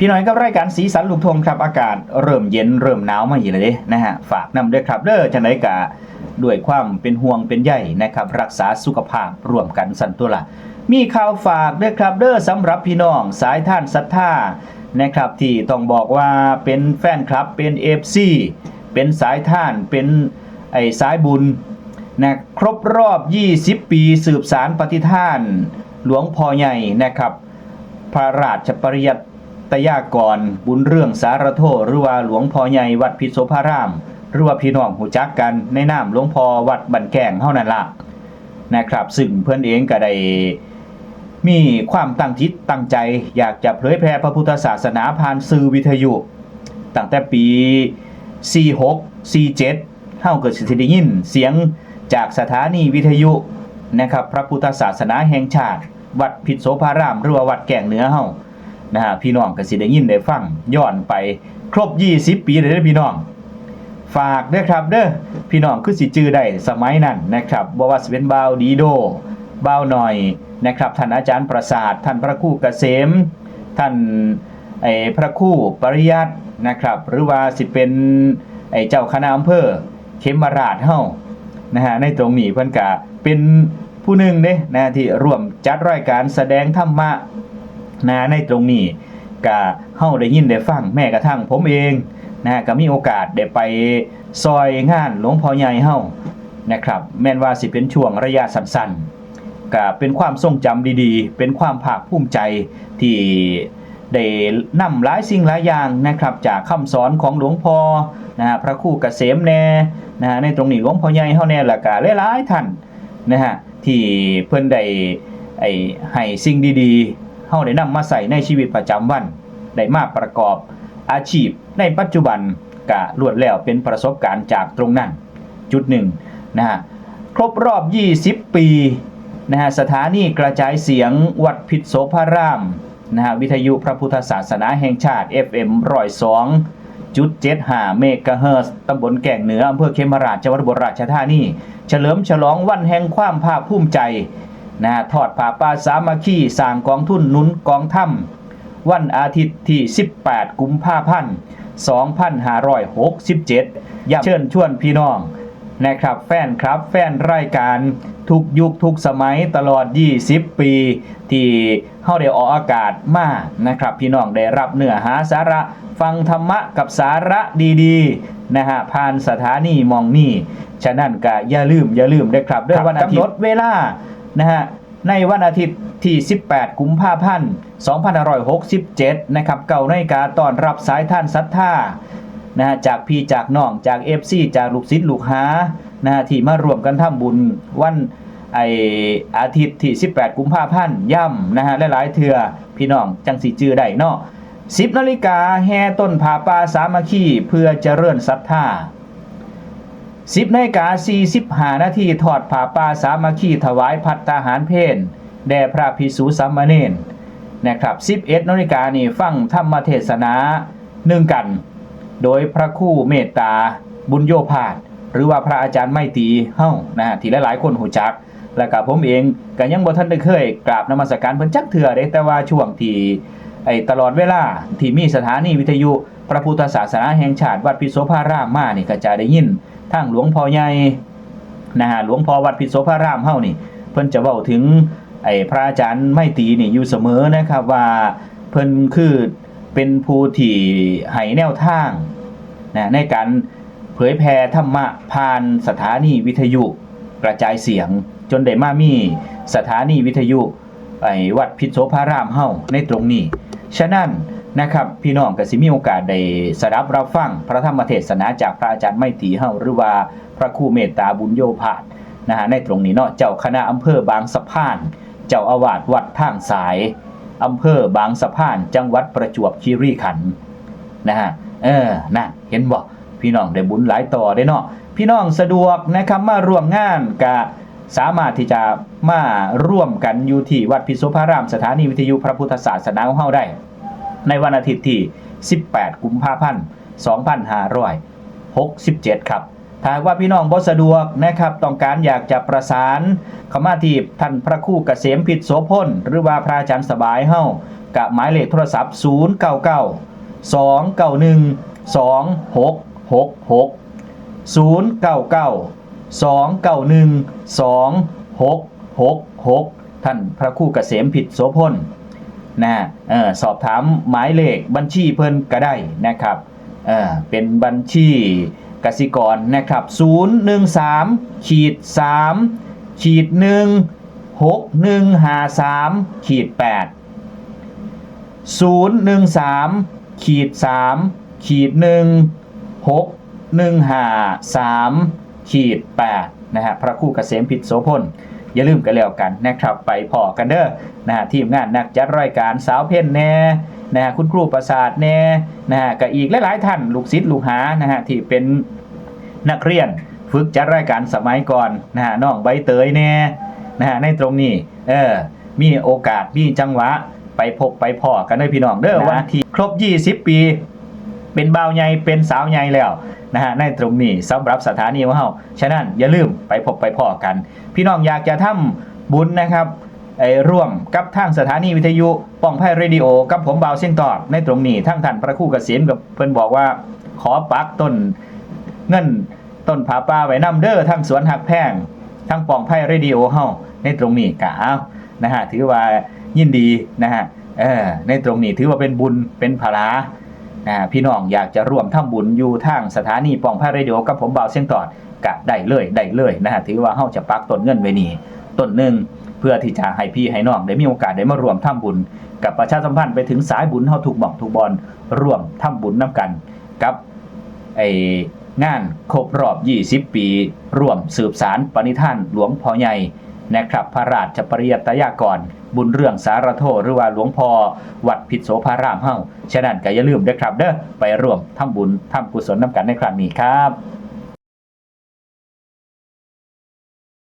พี่น้อยกับรายการสีสันลูกทงครับอากาศเริ่มเย็นเริ่มหนาวมาอยู่เลยเด้นะฮะฝากนำด้วยครับเด้อจังไดกะด้วยความเป็นห่วงเป็นใยนะครับ รักษาสุขภาพร่วมกันสันตัวละมีข่าวฝากด้วยครับเด้อสำหรับพี่น้องสายท่านศรัทธานะครับที่ต้องบอกว่าเป็นแฟนคลับเป็น FC เป็นสายท่านเป็นไอ้สายบุญนะครบรอบ 20 ปีสืบสารปฏิท่าน หลวงพ่อใหญ่นะครับ พระราชปริยัต ตยากรบุญเรื่องสารโทหรือว่าหลวงพ่อใหญ่วัดพิษโสภาราม หรือว่าพี่น้องหูจักกันในนามหลวงพ่อวัดบันแก่งเท่านั้นละนะครับ ซึ่งเพื่อนเองก็ได้มีความตั้งจิตตั้งใจ อยากจะเผยแพร่พระพุทธศาสนาผ่านสื่อวิทยุตั้งแต่ปี 46 47เฮาเกิดสิได้ยิน เสียงจากสถานีวิทยุนะครับ พระพุทธศาสนาแห่งชาติ วัดพิษโสภารามหรือว่าวัดแก่งเหนือเฮา นะฮะพี่น้องก็สิได้ยินได้ฟังย้อนไปครบ 20 ปีเลยเด้อพี่น้อง ฝากด้อครับเด้อพี่น้องคือสิจื้อได้สมัยนั้นนะครับบ่ว่าสิเป็นบ่าวดีโดบ่าวหน่อยนะครับท่านอาจารย์ประสาท ท่านพระครูเกษม ท่านไอ้พระครูปริยัตินะครับ หรือว่าสิเป็นไอ้เจ้าคณะอำเภอเขมราชเฮานะฮะในตรงนี้เพิ่นก็เป็นผู้หนึ่งเด้นะที่ร่วมจัดรายการแสดงธรรมะ นะในตรงนี้ก็เฮาได้ยินได้ฟังแม้กระทั่งผมเองนะฮะก็มีโอกาสได้ไปซอยงานหลวงพ่อใหญ่เฮานะครับแม้นว่าสิเป็นช่วงระยะสั้นๆก็เป็นความทรงจำดีๆ เป็นความภาคภูมิใจที่ได้นำหลายสิ่งหลายอย่างนะครับจากคำสอนของหลวงพ่อนะฮะพระครูเกษมแน่นะฮะในตรงนี้หลวงพ่อใหญ่เฮาแน่ละก็หลายๆท่านนะฮะที่เพิ่นได้ไอ้ให้สิ่งดีๆ เฮาได้นำมาใส่ในชีวิตประจำวัน ได้มาประกอบอาชีพในปัจจุบันก็ล้วนแล้วเป็นประสบการณ์จากตรงนั้น จุดหนึ่งนะฮะครบรอบ 20 ปีนะฮะสถานีกระจายเสียงวัดพิษโสภารามนะฮะวิทยุพระพุทธศาสนาแห่งชาติ FM 102จุด75เมกะเฮิรตซ์ตำบลแก่งเหนืออำเภอเขมราชจังหวัดอุราชธานีเฉลิมฉลองวันแห่งความภาคภูมิใจ นะฮะทอดผ้าป่าสามัคคีสร้างกองทุนหนุนกองถ้ำวันอาทิตย์ที่ 18 กุมภาพันธ์ 2567ย้ำเชิญชวนพี่น้องนะครับแฟนครับแฟนรายการทุกยุคทุกสมัยตลอด 20 ปี ที่เฮาได้ออกอากาศมานะครับ พี่น้องได้รับเนื้อหาสาระฟังธรรมะกับสาระดีๆนะฮะผ่านสถานีมองนี่ ฉะนั้นก็อย่าลืมอย่าลืมเด้อครับเด้วยวันอาทิตย์กำหนดเวลา นะฮะในวันอาทิตย์ที่ 18 กุมภาพันธ์2567 นะครับเก่าในกาตอนรับสายท่านศรัทธานะฮะจากพี่จากน้องจาก FC จากลูกศิษย์ลูกหานะฮะที่มารวมกันทำบุญวันไออาทิตย์ที่ 18 กุมภาพันธ์ย่ำนะฮะหลายๆเทือพี่น้องจังสีจือได้เนาะ10นาฬิกาแห่ต้นผาป่าสามัคคีเพื่อเจริญศรัทธา 10นาฬิกา45นาทีทอดผ้าป่าสามัคคีถวายพัตตาหารเพนแด่พระภิกษุสามเณรนะครับ11นาฬิกานี่ฟังธรรมเทศนาหนึ่งกัน โดยพระคู่เมตตาบุญโยภาสหรือว่าพระอาจารย์ไม่ตีเฮ้านะฮะที่หลายๆคนหูจัก แล้วก็ผมเองก็ยังบ่ทันได้เคยกราบนมัสการเพิ่นจักเทื่อเด้แต่ว่าช่วงที่ ไอ้ตลอดเวลาที่มีสถานีวิทยุ พระพุทธศาสนาแห่งชาติวัดพิโสภารามมานี่ก็จะได้ยินทางหลวงพ่อใหญ่นะฮะหลวงพ่อวัดพิโสภารามเฮานี่ เพิ่นจะเว้าถึงไอ้พระอาจารย์ไม่ตีนี่อยู่เสมอนะครับว่าเพิ่นคือเป็นผู้ที่ให้แนวทางนะในการเผยแผ่ธรรมะผ่านสถานีวิทยุกระจายเสียง จนได้มามีสถานีวิทยุไอ้วัดพิโสภารามเฮาในตรงนี้ ฉะนั้นนะครับพี่น้องก็สิมีโอกาสได้สดับรับฟังพระธรรมเทศนาจากพระอาจารย์ไม่ตรีเฮาหรือว่าพระครูเมตตาบุญโยภาสนะฮะในตรงนี้เนาะเจ้าคณะอำเภอบางสะพาน เจ้าอาวาสวัดทางสายอำเภอบางสะพาน จังหวัดประจวบคีรีขันธ์นะฮะเออนั่นเห็นบ่พี่น้องได้บุญหลายต่อได้เนาะพี่น้องสะดวกนะครับมาร่วมงานกะสามารถที่จะมาร่วมกันอยู่ที่วัดพิษโสภารามสถานีวิทยุพระพุทธศาสนาของเฮาได้ ในวันอาทิตย์ที่ 18 กุมภาพันธ์ 2567 ครับถ้าว่าพี่น้องบ่สะดวกนะครับ ต้องการอยากจะประสานข้ามาที่ท่านพระคู่เกษมพิษโสพลหรือว่าพระอาจารย์สบายเฮ้ากับหมายเลขโทรศัพท์ 099 291 2666 099 291 2666 ท่านพระคู่เกษมผิดโสพล นะออสอบถามหมายเลขบัญชีเพิ่นก็ได้นะครับเออเป็นบัญชีกสิกรนะครับ 013ขีด3ขีด1 6153ขีด8 013ขีด3ขีด1 6153ขีด8นะฮะพระคู่เกษมผิดโสพล อย่าลืมกันแล้วกันนะครับไปพอกันเด้อนะฮะทีมงานนักจัดรายการสาวเพ่นแน่นะฮะคุณครูประสาทแน่นะฮะกับอีกหลายๆท่านลูกศิษย์ลูกหานะฮะที่เป็นนักเรียนฝึกจัดรายการสมัยก่อนนะฮะน้องใบเตยแน่นะฮะในตรงนี้เออมีโอกาสมีจังหวะไปพบไปพอกันเด้อพี่น้องเด้อวันที่ครบ 20 ปี เป็นบ่าวใหญ่เป็นสาวใหญ่แล้วนะฮะในตรงนี้สำหรับสถานีของเราฉะนั้นอย่าลืมไปพบไปพ่อกัน พี่น้องอยากจะทำบุญนะครับไอ้ร่วมกับทางสถานีวิทยุป้องไพ่เรดิโอ กับผมบ่าวเสียงตอดในตรงนี้ทั้งท่านพระคู่กเกษมกับเพิ่นบอกว่าขอปักต้นเงินต้นผาป่าไว้นำเด้อทั้งสวนหักแพงทั้งป้องไพ่เรดิโอเฮาในตรงนี้กะเอานะฮะถือว่ายินดีนะฮะเออในตรงนี้ถือว่าเป็นบุญเป็นภาระ นะพี่น้องอยากจะร่วมทำบุญอยู่ทางสถานีปองพระเรดิโอกับผมบ่าวเสียงตอดกะได้เลยได้เลยนะฮะถือว่าเฮาจะปักต้นเงินไว้นี่ต้นหนึ่งเพื่อที่จะให้พี่ให้น้องได้มีโอกาสได้มาร่วมทำบุญ กับประชาสัมพันธ์ไปถึงสายบุญเฮาทุกหมองทุกบอลร่วมทำบุญนํกันกับไองานครบรอบ 20 ปี ร่วมสืบสารปณิธานหลวงพ่อใหญ่ นะครับพระราชปริยตยากร บุญเรื่องสารโทหรือว่าหลวงพ่อวัดพิษโสภารามเฮ้าฉะนั้นก็อย่าลืมนะครับเด้อไปร่วมทำบุญทำกุศลนํกันในครั้งนี้ครับ